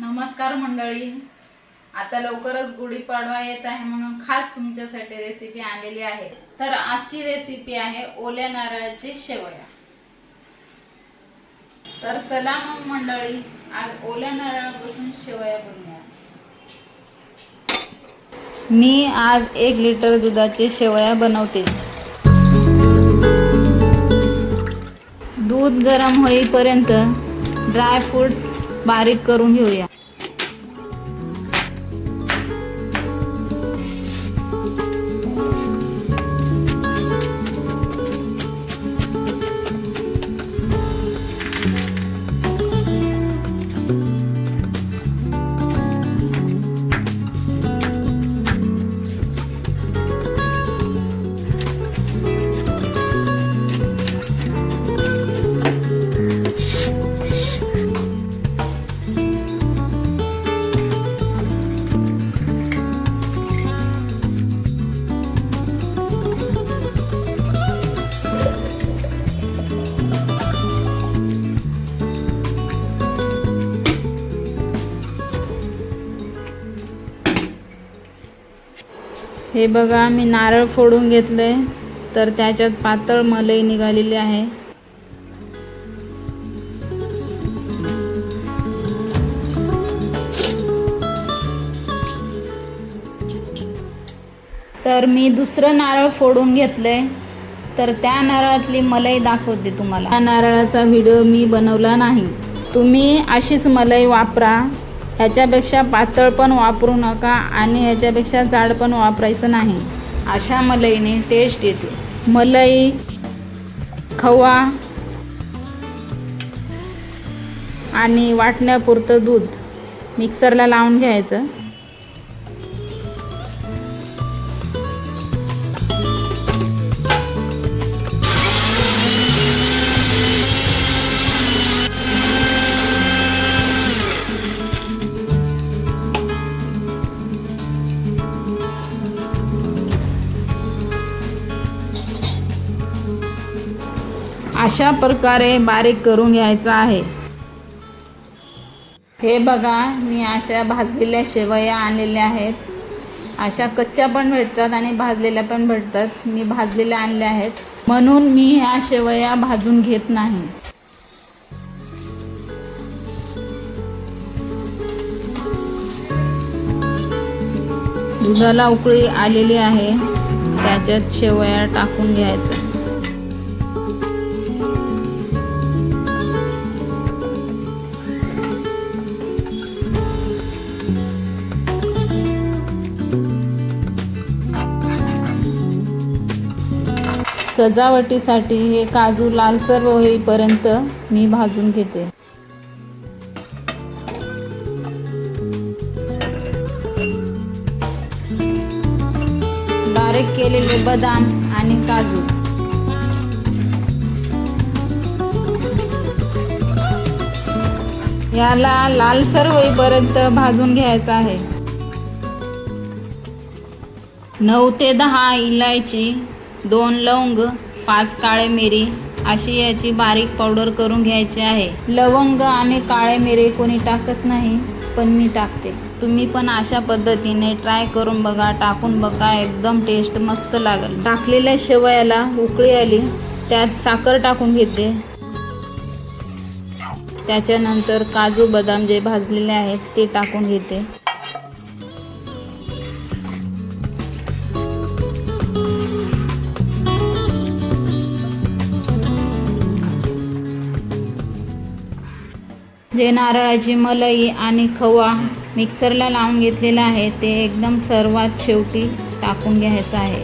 नमस्कार मंडळी. आता लवकरच गुढीपाडवा येत आहे म्हणून खास तुमच्यासाठी रेसिपी आणलेली आहे. तर आजची रेसिपी आहे ओल्या नारळाची शेवया. तर चला मग मंडळी आज ओल्या नारळापासून शेवया बनवूया. मी आज एक लिटर दुधाची शेवया बनवते. दूध गरम होईपर्यंत ड्राय फ्रुट्स बारीक करून घेऊया. हे बघा मी नारळ फोडून घेतलंय. तर त्याच्यात पातळ मलई निघालेली आहे. तर मी दुसरं नारळ फोडून घेतलंय. तर त्या नारळातली मलई दाखवते तुम्हाला. त्या नारळाचा व्हिडिओ मी बनवला नाही. तुम्ही अशीच मलई वापरा. ह्याच्यापेक्षा पातळ पण वापरू नका आणि ह्याच्यापेक्षा जाड पण वापरायचं नाही. अशा मलईने टेस्ट येते. मलई खवा आणि वाटण्यापुरतं दूध. मिक्सरला लावून घ्यायचं. अशा प्रकारे बारीक करून घ्यायचं आहे. हे बघा मी अशा भाजलेल्या शेवया आणलेल्या आहेत. अशा कच्च्या पण भेटतात आणि भाजलेल्या पण भेटतात. मी भाजलेल्या आणल्या आहेत. म्हणून मी ह्या शेवया भाजून घेत नाही. दुधाला उकळी आलेली आहे. त्याच्यात शेवया टाकून घ्यायचं. सजावटीसाठी हे काजू लालसर होईपर्यंत मी भाजून घेते. बारीक केलेले बदाम आणि काजू. याला लालसर होईपर्यंत भाजून घ्यायचं आहे. नऊ ते दहा इलायची दोन लवंग पाच काळे मिरी अशी याची बारीक पावडर करून घ्यायची आहे. लवंग आणि काळे मिरी कोणी टाकत नाही पण मी टाकते. तुम्ही पण अशा पद्धतीने ट्राय करून बघा टाकून बघा एकदम टेस्ट मस्त लागेल. टाकलेल्या शेवयाला उकळी आली त्यात साखर टाकून घेते. त्याच्यानंतर काजू बदाम जे भाजलेले आहेत ते टाकून घेते. जे नारळाची मलई आणि खवा मिक्सरला लावून घेतलेला आहे ते एकदम सर्वात शेवटी टाकून घ्यायचं आहे.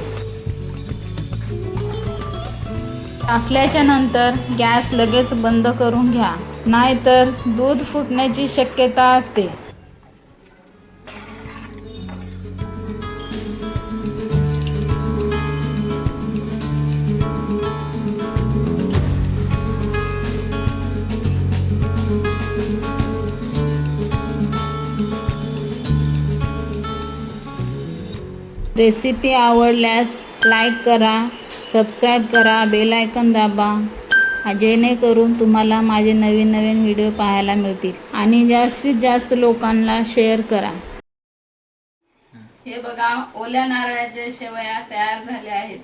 टाकल्याच्या नंतर गॅस लगेच बंद करून घ्या नाहीतर दूध फुटण्याची शक्यता असते. रेसिपी आवडल्यास लाईक करा सबस्क्राईब करा बेल आयकन दाबा. जेणेकरून तुम्हाला माझे नवीन नवीन व्हिडिओ पाहायला मिळतील. आणि जास्तीत जास्त लोकांना शेअर करा. हे बघा ओल्या नारळाच्या शेवया तयार झाल्या आहेत.